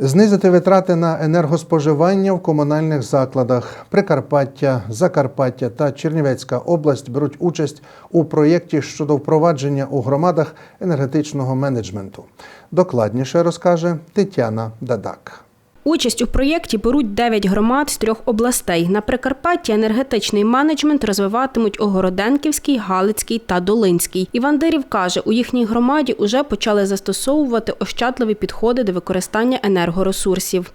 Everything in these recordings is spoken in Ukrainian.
Знизити витрати на енергоспоживання в комунальних закладах. Прикарпаття, Закарпаття та Чернівецька область беруть участь у проєкті щодо впровадження у громадах енергетичного менеджменту. Докладніше розкаже Тетяна Дадак. Участь у проєкті беруть 9 громад з трьох областей. На Прикарпатті енергетичний менеджмент розвиватимуть Огороденківський, Галицький та Долинський. Іван Дирів каже, у їхній громаді уже почали застосовувати ощадливі підходи до використання енергоресурсів.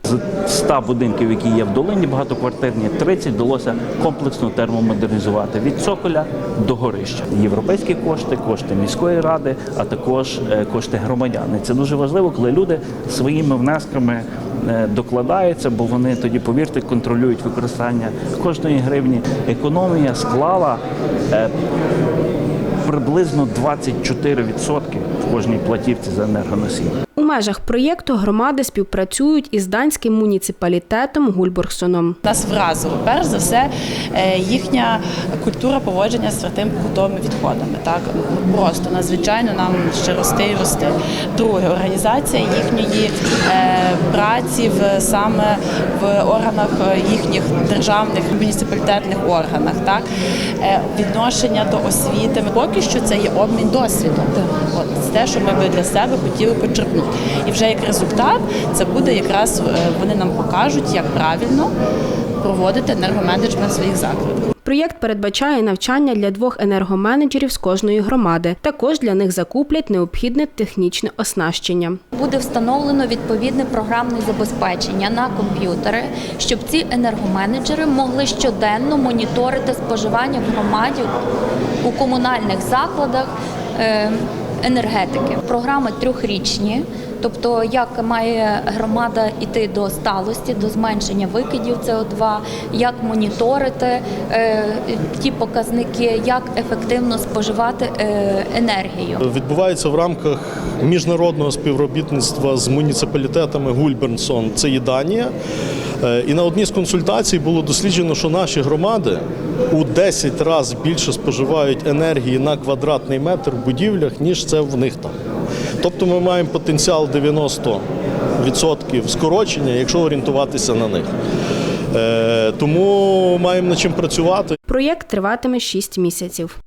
З 100 будинків, які є в долині, багатоквартирні, 30 вдалося комплексно термомодернізувати від цоколя до горища. Європейські кошти, кошти міської ради, а також е, кошти громадян. Це дуже важливо, коли люди своїми внесками е, докладаються, бо вони тоді, повірте, контролюють використання кожної гривні. Економія склала е, приблизно 24% в кожній платівці за енергоносій. У межах проєкту громади співпрацюють із данським муніципалітетом Гульборгсоном. Нас вразило перш за все е, їхня культура поводження з твердим побутовими відходами. Так просто надзвичайно нам ще рости і рости. Друге організація їхньої праці в саме в органах е, їхніх державних муніципалітетних органах. Так Е, відношення до освіти. Поки що це є обмін досвідом. От це те, що ми би для себе хотіли почерпнути. І вже як результат, це буде якраз е, вони нам покажуть, як правильно проводити енергоменеджмент в своїх закладах. Проєкт передбачає навчання для двох енергоменеджерів з кожної громади. Також для них закуплять необхідне технічне оснащення. Буде встановлено відповідне програмне забезпечення на комп'ютери, щоб ці енергоменеджери могли щоденно моніторити споживання в громаді у комунальних закладах е, енергетики. Програми трьохрічні. Тобто, як має громада йти до сталості, до зменшення викидів СО2, як моніторити е, ті показники, як ефективно споживати е, енергію. Відбувається в рамках міжнародного співробітництва з муніципалітетами Гульбернсон, це є Данія. Е, І на одній з консультацій було досліджено, що наші громади у 10 разів більше споживають енергії на квадратний метр в будівлях, ніж це в них там. Тобто ми маємо потенціал 90% скорочення, якщо орієнтуватися на них. Е, Тому маємо над чим працювати. Проєкт триватиме 6 місяців.